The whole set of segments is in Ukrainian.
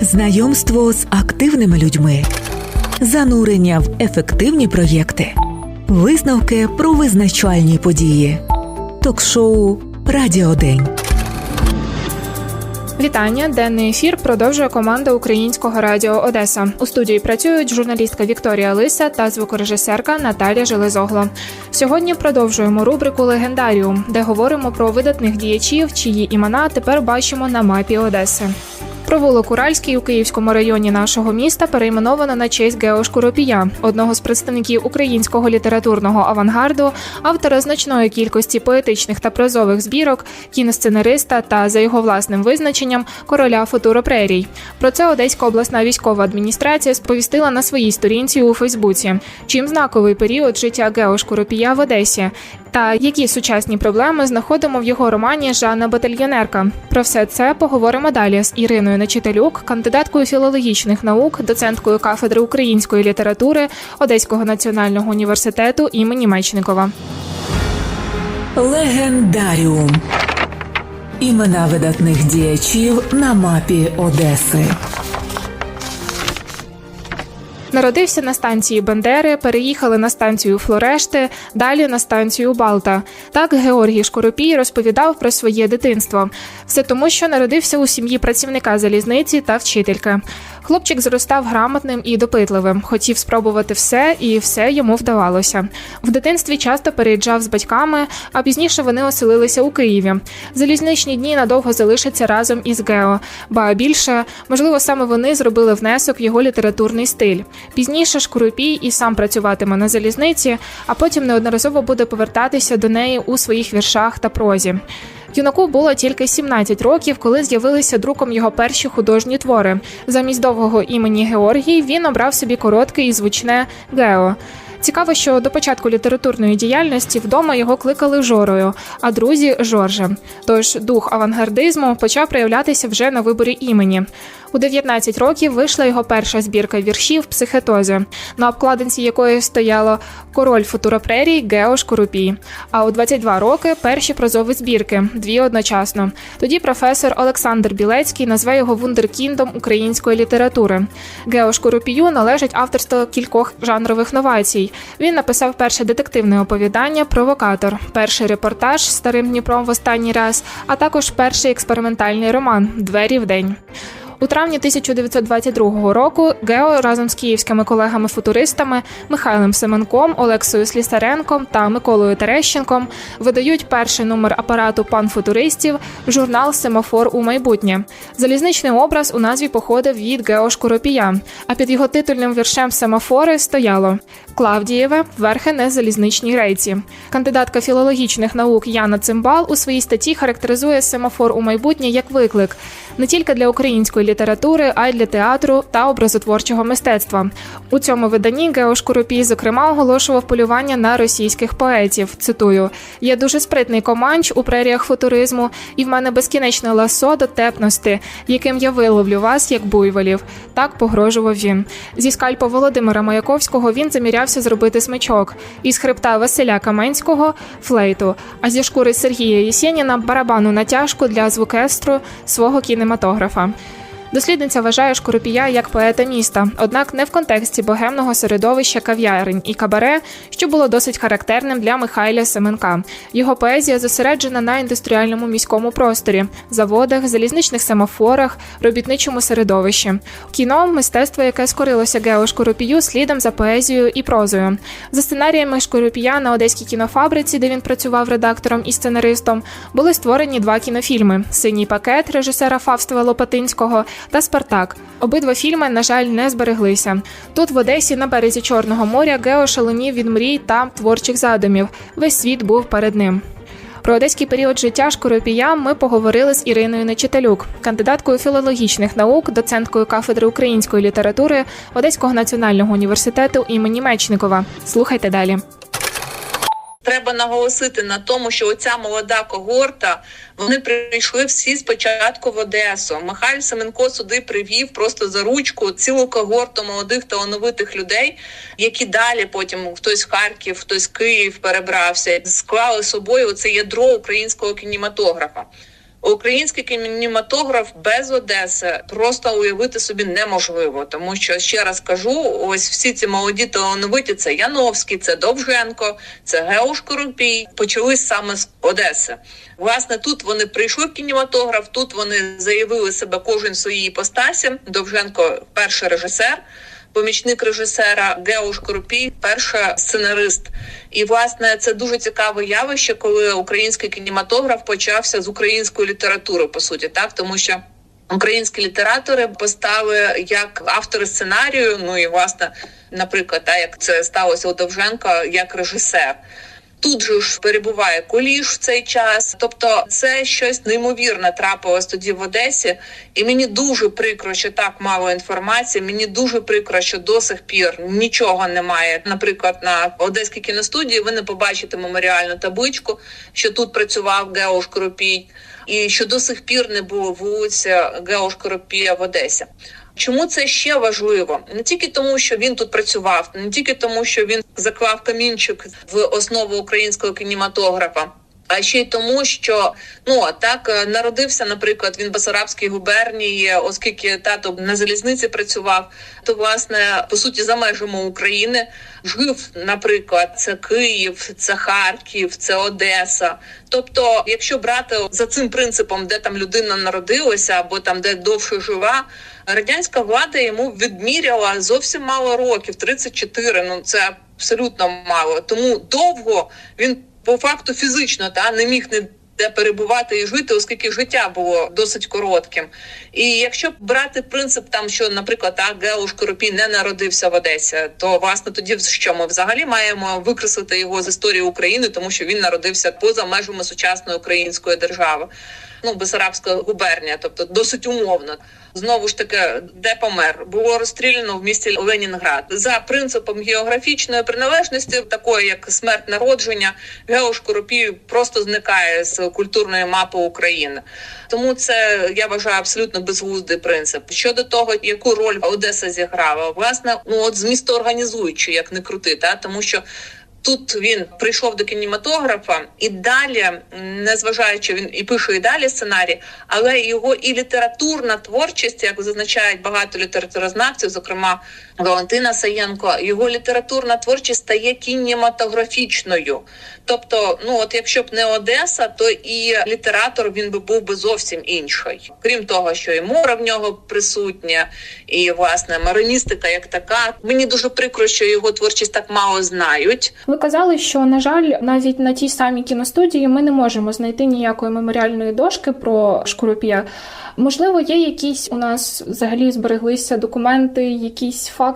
знайомство з активними людьми, занурення в ефективні проєкти, висновки про визначальні події, ток-шоу Радіодень. Вітання. Денний ефір продовжує команда Українського радіо Одеса. У студії працюють журналістка Вікторія Лиса та звукорежисерка Наталія Железогло. Сьогодні продовжуємо рубрику Легендаріум, де говоримо про видатних діячів, чиї імена тепер бачимо на мапі Одеси. Провулок Уральський у Київському районі нашого міста перейменовано на честь Шкуропія, одного з представників українського літературного авангарду, автора значної кількості поетичних та прозових збірок, кіносценариста та за його власним визначенням короля футуропрерій. Про це Одеська обласна військова адміністрація сповістила на своїй сторінці у Фейсбуці. Чим знаковий період життя Шкуропія в Одесі та які сучасні проблеми знаходимо в його романі Жанна Батальйонерка. Про все це поговоримо далі з Іриною Нечителюк, кандидаткою філологічних наук, доценткою кафедри української літератури Одеського національного університету імені Мечникова. Легендаріум. Імена видатних діячів на мапі Одеси. Народився на станції Бендери, переїхали на станцію Флорешти, далі на станцію Балта. Так Георгій Шкоропій розповідав про своє дитинство. Все тому, що народився у сім'ї працівника залізниці та вчительки. Хлопчик зростав грамотним і допитливим, хотів спробувати все, і все йому вдавалося. В дитинстві часто переїжджав з батьками, а пізніше вони оселилися у Києві. Залізничні дні надовго залишаться разом із Гео, ба більше, можливо, саме вони зробили внесок в його літературний стиль. Пізніше Шкурупій і сам працюватиме на залізниці, а потім неодноразово буде повертатися до неї у своїх віршах та прозі. Юнаку було тільки 17 років, коли з'явилися друком його перші художні твори. Замість довгого імені Георгій він обрав собі коротке і звучне Гео. Цікаво, що до початку літературної діяльності вдома його кликали Жорою, а друзі Жорже. Тож дух авангардизму почав проявлятися вже на виборі імені. У 19 років вийшла його перша збірка віршів психетози, на обкладинці якої стояло король футуропрерій Гео Шкурупій. А у 22 роки перші прозові збірки дві одночасно. Тоді професор Олександр Білецький назве його вундеркіндом української літератури. Гео Шкурупію належить авторство кількох жанрових новацій. Він написав перше детективне оповідання Провокатор, перший репортаж старим Дніпром в останній раз, а також перший експериментальний роман Двері в день. У травні 1922 року Гео разом з київськими колегами-футуристами Михайлом Семенком, Олексою Слісаренком та Миколою Терещенком видають перший номер апарату панфутуристів журнал Семафор у майбутнє. Залізничний образ у назві походив від Гео Шкуропія, а під його титульним віршем Семафори стояло Клавдієве верхи не залізничній рейці. Кандидатка філологічних наук Яна Цимбал у своїй статті характеризує семафор у майбутнє як виклик не тільки для української літератури, а й для театру та образотворчого мистецтва. У цьому виданні Гео Шкуропій, зокрема, оголошував полювання на російських поетів. Цитую: є дуже спритний команч у преріях футуризму, і в мене безкінечне ласо дотепності, яким я виловлю вас як буйволів. Так погрожував він. Зі скальпа Володимира Маяковського він замірявся зробити смичок, із хребта Василя Каменського флейту, а зі шкури Сергія Єсєніна барабану натяжку для звукестру свого кінематографа. Дослідниця вважає Шкуропія як поета міста, однак не в контексті богемного середовища кав'ярень і кабаре, що було досить характерним для Михайля Семенка. Його поезія зосереджена на індустріальному міському просторі, заводах, залізничних семафорах, робітничому середовищі. Кіно мистецтво, яке скорилося Гео Шкуропію слідом за поезією і прозою. За сценаріями Шкуропія на одеській кінофабриці, де він працював редактором і сценаристом, були створені два кінофільми: Синій пакет режисера Фавства Лопатинського та Спартак. Обидва фільми, на жаль, не збереглися. Тут в Одесі, на березі Чорного моря, Гео шаленів від мрій та творчих задумів. Весь світ був перед ним. Про одеський період життя Шкоропія ми поговорили з Іриною Нечителюк, кандидаткою філологічних наук, доценткою кафедри української літератури Одеського національного університету імені Мечникова. Слухайте далі. Треба наголосити на тому, що оця молода когорта вони прийшли всі спочатку в Одесу. Михайло Семенко сюди привів просто за ручку цілу когорту молодих талановитих людей, які далі потім хтось в Харків, хтось в Київ перебрався, склали собою це ядро українського кінематографа. Український кінематограф без Одеси просто уявити собі неможливо, тому що ще раз кажу: ось всі ці молоді талановиті це Яновський, це Довженко, це Геуш Коропій. Почались саме з Одеси. Власне, тут вони прийшли в кінематограф. Тут вони заявили себе кожен своїй іпостасі. Довженко перший режисер помічник режисера Геуш Крупій, перша сценарист. І власне це дуже цікаве явище, коли український кінематограф почався з української літератури, по суті, так тому що. Українські літератори постали як автори сценарію. Ну і власне, наприклад, та як це сталося у Довженка, як режисер. Тут же ж перебуває Коліш в цей час. Тобто, це щось неймовірне трапилось тоді в Одесі, і мені дуже прикро, що так мало інформації. Мені дуже прикро, що до сих пір нічого немає. Наприклад, на одеській кіностудії ви не побачите меморіальну табличку, що тут працював Геош Коропій, і що до сих пір не було вулиці Геош Коропія в Одесі. Чому це ще важливо? Не тільки тому, що він тут працював, не тільки тому, що він заклав камінчик в основу українського кінематографа. А ще й тому, що ну так е, народився, наприклад, він Басарабській губернії, оскільки тато на залізниці працював, то власне по суті за межами України жив, наприклад, це Київ, це Харків, це Одеса. Тобто, якщо брати за цим принципом, де там людина народилася, або там де довше жила, радянська влада йому відміряла зовсім мало років 34, Ну це абсолютно мало. Тому довго він по факту фізично та не міг не де перебувати і жити, оскільки життя було досить коротким. І якщо брати принцип, там що, наприклад, так Геуш Коропій не народився в Одесі, то власне тоді що ми взагалі маємо викреслити його з історії України, тому що він народився поза межами сучасної української держави. Ну, Бесарабська губернія, тобто досить умовно. Знову ж таки, де помер, було розстріляно в місті Ленінград за принципом географічної приналежності, такої як смерть народження, Геош Коропій просто зникає з культурної мапи України. Тому це я вважаю абсолютно безглуздий принцип. Щодо того, яку роль Одеса зіграла, власне, ну от змісто організуючи, як не крути, та тому що. Тут він прийшов до кінематографа і далі, незважаючи він і пише і далі сценарій, але його і літературна творчість, як зазначають багато літературознавців, зокрема Валентина Саєнко, його літературна творчість стає кінематографічною. Тобто, ну от якщо б не Одеса, то і літератор він би був би зовсім інший. Крім того, що і море в нього присутнє, і власне мариністика як така. Мені дуже прикро, що його творчість так мало знають. Ви казали, що на жаль, навіть на тій самій кіностудії ми не можемо знайти ніякої меморіальної дошки про Шкуропія. Можливо, є якісь у нас взагалі збереглися документи, якісь факти,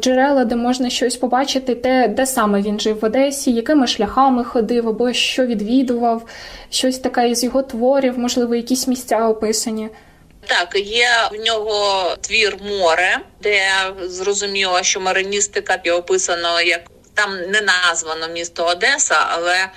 джерела, де можна щось побачити, те, де саме він жив в Одесі, якими шляхами ходив, або що відвідував, щось таке із його творів, можливо, якісь місця описані. Так, є в нього твір море, де зрозуміло, що мариністика описано як там не названо місто Одеса, але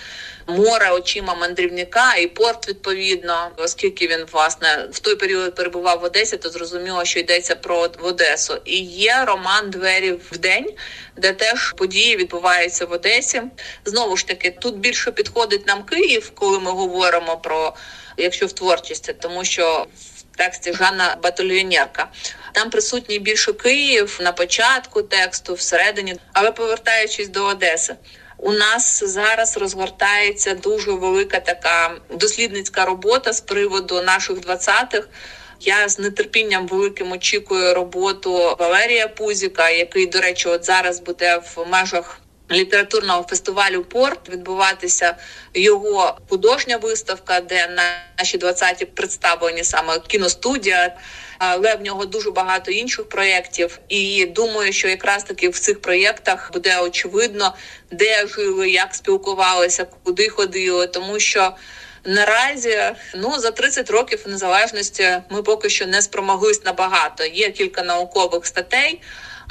море очима мандрівника і порт відповідно, оскільки він власне в той період перебував в Одесі, то зрозуміло, що йдеться про Одесу. І є роман Двері в день, де теж події відбуваються в Одесі. Знову ж таки, тут більше підходить нам Київ, коли ми говоримо про якщо в творчості, тому що. В тексті Жанна Батальйонерка. Там присутній більше Київ на початку тексту, всередині. Але повертаючись до Одеси, у нас зараз розгортається дуже велика така дослідницька робота з приводу наших 20-х. Я з нетерпінням великим очікую роботу Валерія Пузіка, який, до речі, от зараз буде в межах літературного фестивалю Порт відбуватися його художня виставка, де наші 20-ті представлені саме кіностудія. Але в нього дуже багато інших проєктів, і думаю, що якраз таки в цих проєктах буде очевидно, де жили, як спілкувалися, куди ходили, тому що. Наразі ну за 30 років незалежності ми поки що не спромоглись набагато. Є кілька наукових статей,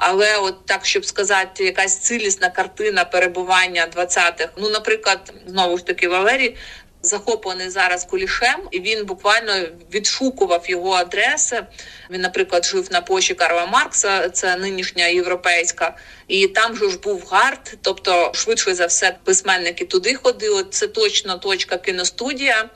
але от так, щоб сказати, якась цілісна картина перебування 20-х, Ну, наприклад, знову ж таки Валерій захоплений зараз кулішем, і він буквально відшукував його адреси. Він, наприклад, жив на площі Карла Маркса, це нинішня європейська, і там же ж був гард. Тобто, швидше за все, письменники туди ходили. Це точно точка кіностудія.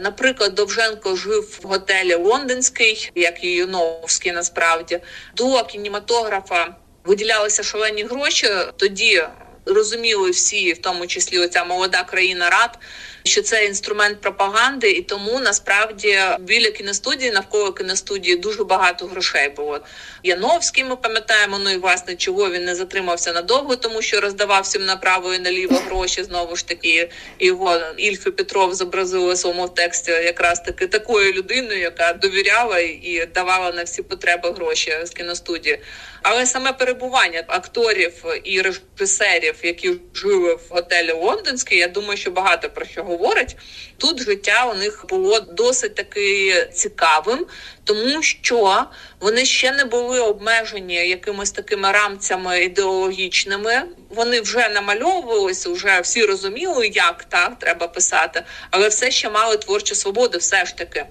Наприклад, Довженко жив в готелі Лондонський, як і Юновський, насправді до кінематографа виділялися шалені гроші. Тоді розуміли всі, в тому числі оця молода країна рад, що це інструмент пропаганди, і тому насправді біля кіностудії, навколо кіностудії, дуже багато грошей було. Яновський, ми пам'ятаємо, ну і власне чого він не затримався надовго, тому що роздавав всім направо і наліво гроші. Знову ж таки, його Ільф Петров зобразили у своєму тексті якраз таки такою людиною, яка довіряла і давала на всі потреби гроші з кіностудії. Але саме перебування акторів і режисерів, які жили в готелі Лондонський, я думаю, що багато про що говорить. Тут життя у них було досить таки цікавим, тому що вони ще не були обмежені якимись такими рамцями ідеологічними. Вони вже намальовувалися, вже всі розуміли, як так треба писати, але все ще мали творчу свободу, все ж таки.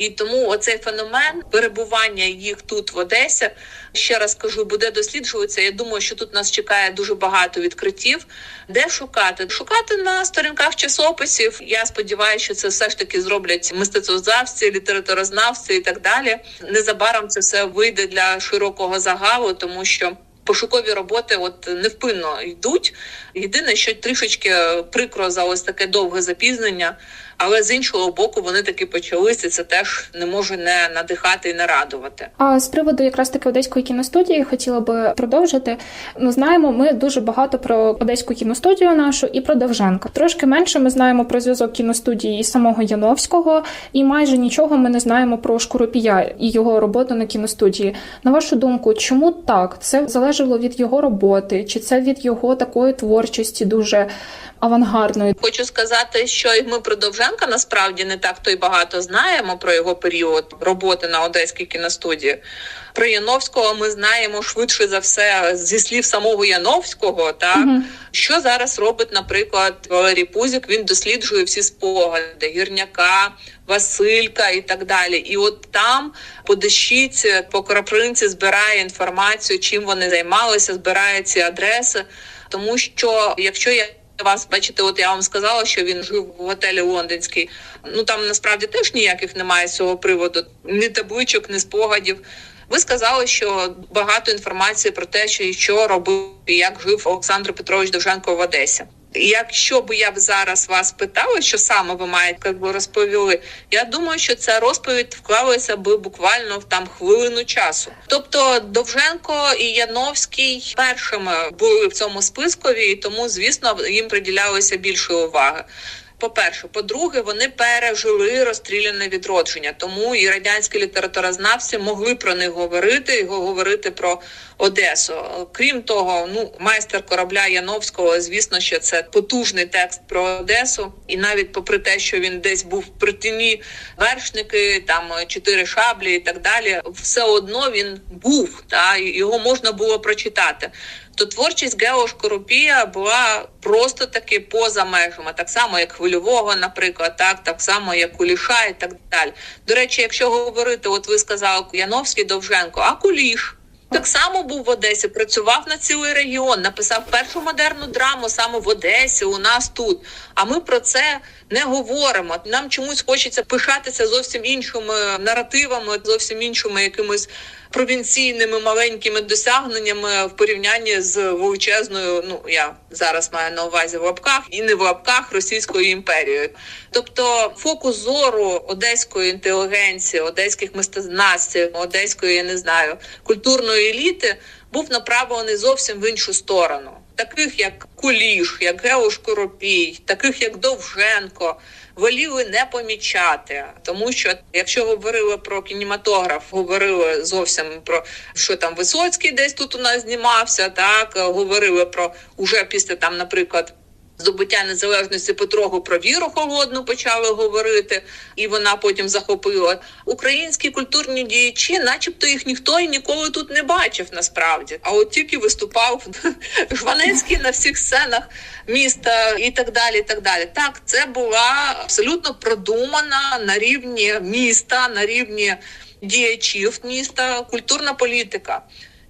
І тому оцей феномен перебування їх тут в Одесі ще раз кажу, буде досліджуватися. Я думаю, що тут нас чекає дуже багато відкриттів. Де шукати? Шукати на сторінках часописів. Я сподіваюся, що це все ж таки зроблять мистецтвознавці, літературознавці і так далі. Незабаром це все вийде для широкого загалу, тому що. Пошукові роботи от невпинно йдуть. Єдине, що трішечки прикро за ось таке довге запізнення, але з іншого боку, вони таки почалися. Це теж не може не надихати і не радувати. А з приводу якраз таки одеської кіностудії хотіла би продовжити. Ну знаємо, ми дуже багато про одеську кіностудію нашу і про Довженка. Трошки менше ми знаємо про зв'язок кіностудії і самого Яновського, і майже нічого ми не знаємо про Шкуропія і його роботу на кіностудії. На вашу думку, чому так? Це залежало від його роботи, чи це від його такої творчості дуже авангардної? Хочу сказати, що і ми про Довженка насправді не так то й багато знаємо про його період роботи на одеській кіностудії. Про Яновського ми знаємо швидше за все зі слів самого Яновського. Так Мгм. що зараз робить, наприклад, Валерій Пузик. Він досліджує всі спогади гірняка, Василька і так далі. І от там по дещиці, по крапринці збирає інформацію, чим вони займалися, збирає ці адреси, тому що якщо я вас бачите, от я вам сказала, що він жив в готелі Лондонський. Ну там насправді теж ніяких немає з цього приводу, ні табличок, ні спогадів. Ви сказали, що багато інформації про те, що і що робив і як жив Олександр Петрович Довженко в Одесі. Якщо б я б зараз вас питала, що саме ви маєте якби розповіли, я думаю, що ця розповідь вклалася би буквально в там хвилину часу. Тобто Довженко і Яновський першими були в цьому спискові, і тому, звісно, їм приділялося більше уваги. По-перше, по-друге, вони пережили розстріляне відродження, тому і радянські літературознавці могли про них говорити і говорити про Одесу. Крім того, ну майстер корабля Яновського, звісно, що це потужний текст про Одесу, і навіть попри те, що він десь був при тіні вершники, там чотири шаблі і так далі, все одно він був та його можна було прочитати то творчість Гео Шкоропія була просто таки поза межами, так само як хвильового, наприклад, так так само як Куліша і так далі. До речі, якщо говорити, от ви сказали Яновський Довженко, а Куліш. Так само був в Одесі, працював на цілий регіон, написав першу модерну драму саме в Одесі, у нас тут. А ми про це не говоримо. Нам чомусь хочеться пишатися зовсім іншими наративами, зовсім іншими якимись провінційними маленькими досягненнями в порівнянні з величезною. Ну я зараз маю на увазі в лапках і не в лапках Російською імперією. Тобто фокус зору одеської інтелігенції, одеських мистецтвознавців, одеської, я не знаю, культурної еліти був направлений зовсім в іншу сторону. Таких як Куліш, як Гео Шкоропій, таких як Довженко, воліли не помічати, тому що якщо говорили про кінематограф, говорили зовсім про що там Висоцький десь тут у нас знімався. Так говорили про уже після там, наприклад. Здобуття незалежності Петрогу про віру холодну почали говорити, і вона потім захопила українські культурні діячі, начебто їх ніхто і ніколи тут не бачив насправді. А от тільки виступав Жванецький на всіх сценах міста і так далі. і Так далі. Так, це була абсолютно продумана на рівні міста, на рівні діячів міста, культурна політика.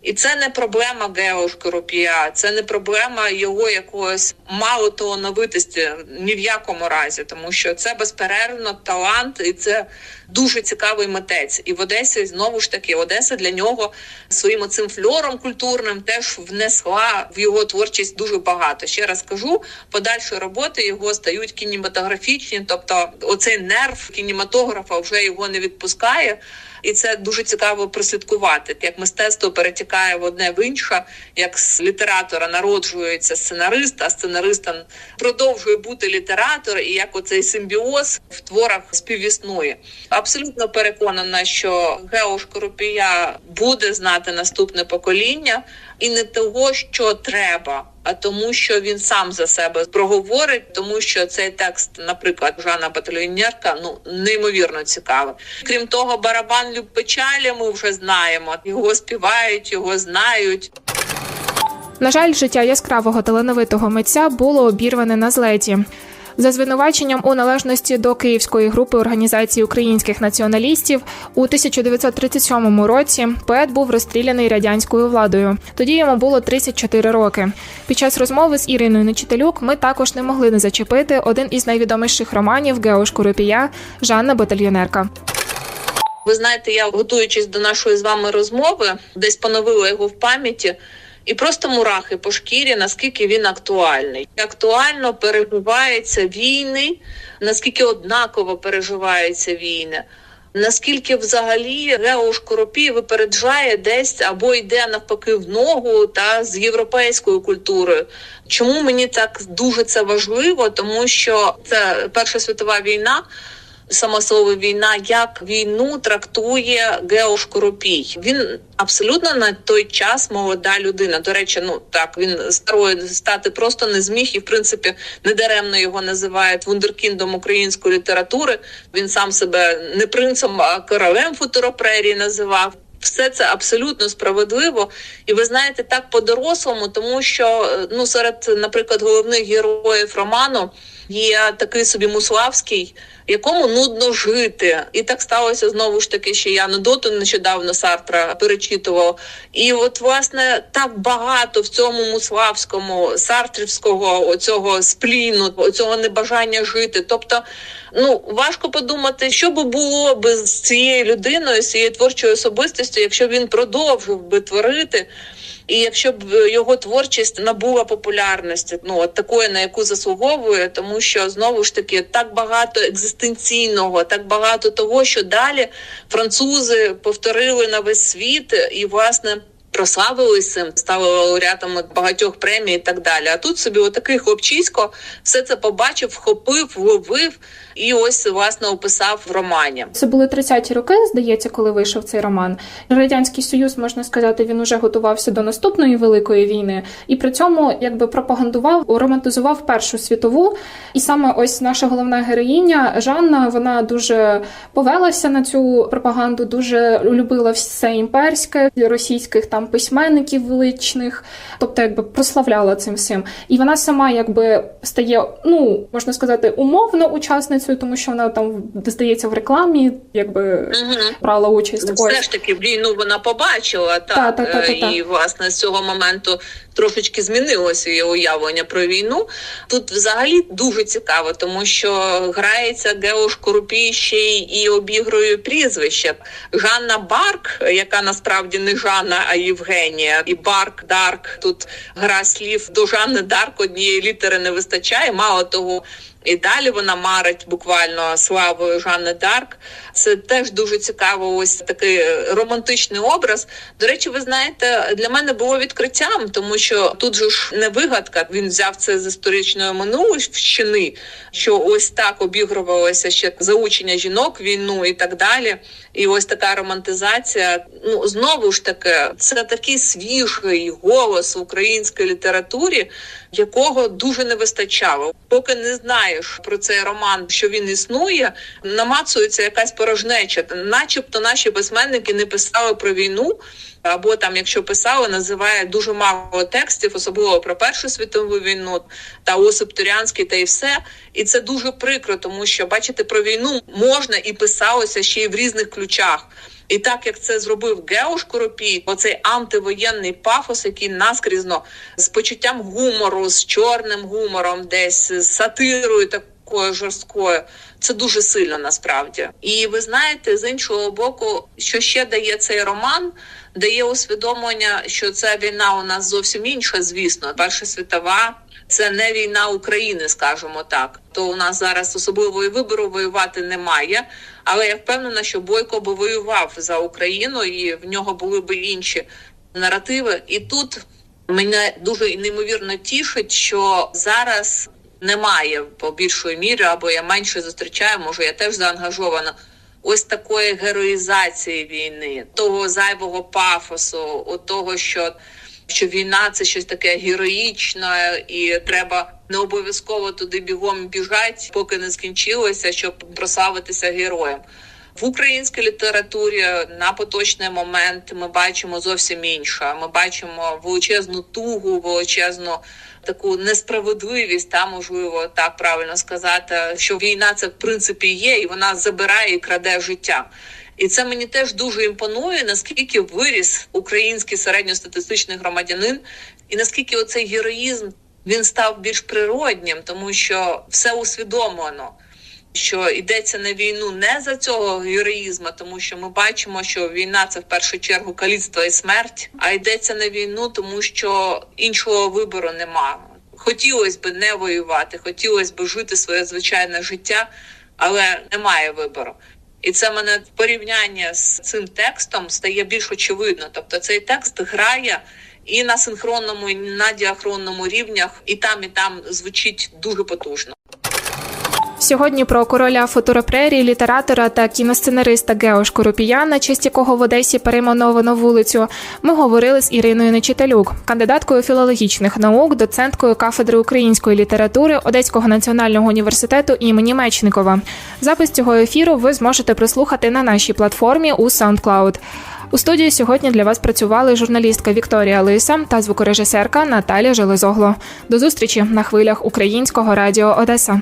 І це не проблема Гео Шкоропія, це не проблема його якогось малоталановитості ні в якому разі, тому що це безперервно талант, і це дуже цікавий митець. І в Одесі знову ж таки Одеса для нього своїм цим фльором культурним теж внесла в його творчість дуже багато. Ще раз кажу, подальші роботи його стають кінематографічні, тобто оцей нерв кінематографа вже його не відпускає. І це дуже цікаво прослідкувати, як мистецтво перетікає в одне в інше, як з літератора народжується сценарист, а сценаристом продовжує бути літератор, і як оцей симбіоз в творах співіснує. Абсолютно переконана, що Гео Шкоропія буде знати наступне покоління, і не того, що треба. А тому, що він сам за себе проговорить, тому що цей текст, наприклад, Жана Батальйонерка, ну неймовірно цікавий. Крім того, барабан люб печалі ми вже знаємо. Його співають, його знають. На жаль, життя яскравого талановитого митця було обірване на злеті. За звинуваченням у належності до Київської групи організації українських націоналістів у 1937 році поет був розстріляний радянською владою. Тоді йому було 34 роки. Під час розмови з Іриною Нечителюк ми також не могли не зачепити один із найвідоміших романів Гео Шкуропія Жанна Батальйонерка. Ви знаєте, я готуючись до нашої з вами розмови, десь поновила його в пам'яті. І просто мурахи по шкірі, наскільки він актуальний. Актуально переживаються війни, наскільки однаково переживаються війни. Наскільки взагалі Гео Шкоропій випереджає десь або йде навпаки в ногу та з європейською культурою? Чому мені так дуже це важливо? Тому що це Перша світова війна саме слово війна, як війну трактує Гео Шкоропій. Він абсолютно на той час молода людина. До речі, ну так він старою стати просто не зміг, і в принципі недаремно його називають вундеркіндом української літератури. Він сам себе не принцем, а королем футуропрерії називав. Все це абсолютно справедливо, і ви знаєте, так по-дорослому, тому що ну серед, наприклад, головних героїв роману є такий собі Муславський, якому нудно жити, і так сталося знову ж таки, що я Нудоту нещодавно Сартра перечитував. І от власне так багато в цьому муславському сартрівського оцього спліну, оцього небажання жити. Тобто, ну важко подумати, що би було би з цією людиною, з цією творчою особистістю, якщо він продовжив би творити. І якщо б його творчість набула популярності, ну от такої, на яку заслуговує, тому що знову ж таки так багато екзистенційного, так багато того, що далі французи повторили на весь світ, і власне. Прославились цим, стали лауреатами багатьох премій і так далі. А тут собі отакий хлопчисько все це побачив, вхопив, вловив і ось власне описав в романі. Це були 30-ті роки, здається, коли вийшов цей роман. Радянський Союз, можна сказати, він уже готувався до наступної великої війни, і при цьому якби пропагандував, романтизував Першу світову. І саме ось наша головна героїня Жанна, вона дуже повелася на цю пропаганду, дуже любила все імперське російських там письменників величних, тобто якби прославляла цим всім. І вона сама якби стає, ну можна сказати, умовно учасницею, тому що вона там здається в рекламі, якби Угу. брала участь. Ну, Ось. ж таки війну вона побачила, так, Та, та, та, та, та. і власне з цього моменту трошечки змінилося її уявлення про війну. Тут взагалі дуже цікаво, тому що грається Гео Шкорупій ще й і обігрує прізвище Жанна Барк, яка насправді не Жанна, а Євгенія, і Барк Дарк. Тут гра слів до Жанни Дарк однієї літери не вистачає. Мало того. І далі вона марить буквально славою Жанни Дарк. Це теж дуже цікаво. Ось такий е, романтичний образ. До речі, ви знаєте, для мене було відкриттям, тому що тут же ж не вигадка. Він взяв це з історичної минулщини, що ось так обігрувалося ще заучення жінок, війну і так далі. І ось така романтизація. Ну знову ж таки, це такий свіжий голос в українській літературі, якого дуже не вистачало. Поки не знаєш про цей роман, що він існує, намацується якась порожнеча, начебто наші письменники не писали про війну. Або там, якщо писали, називає дуже мало текстів, особливо про Першу світову війну та Осип Турянський, та і все. І це дуже прикро, тому що бачите, про війну можна і писалося ще й в різних ключах. І так як це зробив Геош Коропій, оцей антивоєнний пафос, який наскрізно з почуттям гумору, з чорним гумором, десь з сатирою такою жорсткою, це дуже сильно насправді. І ви знаєте, з іншого боку, що ще дає цей роман, дає усвідомлення, що ця війна у нас зовсім інша, звісно, Перша світова. Це не війна України, скажімо так. То у нас зараз особливої вибору воювати немає. Але я впевнена, що Бойко би воював за Україну, і в нього були б інші наративи. І тут мене дуже неймовірно тішить, що зараз немає по більшої мірі, або я менше зустрічаю, може я теж заангажована. Ось такої героїзації війни, того зайвого пафосу, от того, що що війна це щось таке героїчне, і треба не обов'язково туди бігом біжати, поки не скінчилося, щоб прославитися героєм. В українській літературі на поточний момент ми бачимо зовсім інше. Ми бачимо величезну тугу, величезну таку несправедливість, та можливо так правильно сказати, що війна це в принципі є, і вона забирає і краде життя. І це мені теж дуже імпонує, наскільки виріс український середньостатистичний громадянин, і наскільки оцей героїзм він став більш природнім, тому що все усвідомлено. Що йдеться на війну не за цього героїзму, тому що ми бачимо, що війна це в першу чергу каліцтво і смерть, а йдеться на війну, тому що іншого вибору нема. Хотілося б не воювати, хотілося б жити своє звичайне життя, але немає вибору. І це мене в порівнянні з цим текстом стає більш очевидно. Тобто цей текст грає і на синхронному, і на діахронному рівнях, і там, і там звучить дуже потужно. Сьогодні про короля фоторепрерії, літератора та кіносценариста Гео Шкоропія, на честь якого в Одесі перейменовано вулицю, ми говорили з Іриною Нечиталюк, кандидаткою філологічних наук, доценткою кафедри української літератури Одеського національного університету імені Мечникова. Запис цього ефіру ви зможете прослухати на нашій платформі у SoundCloud. У студії сьогодні для вас працювали журналістка Вікторія Лиса та звукорежисерка Наталя Железогло. До зустрічі на хвилях українського радіо Одеса.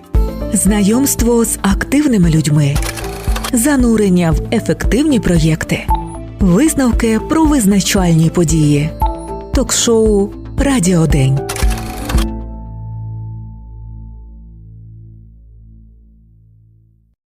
Знайомство з активними людьми, занурення в ефективні проєкти, висновки про визначальні події, ток-шоу Радіодень.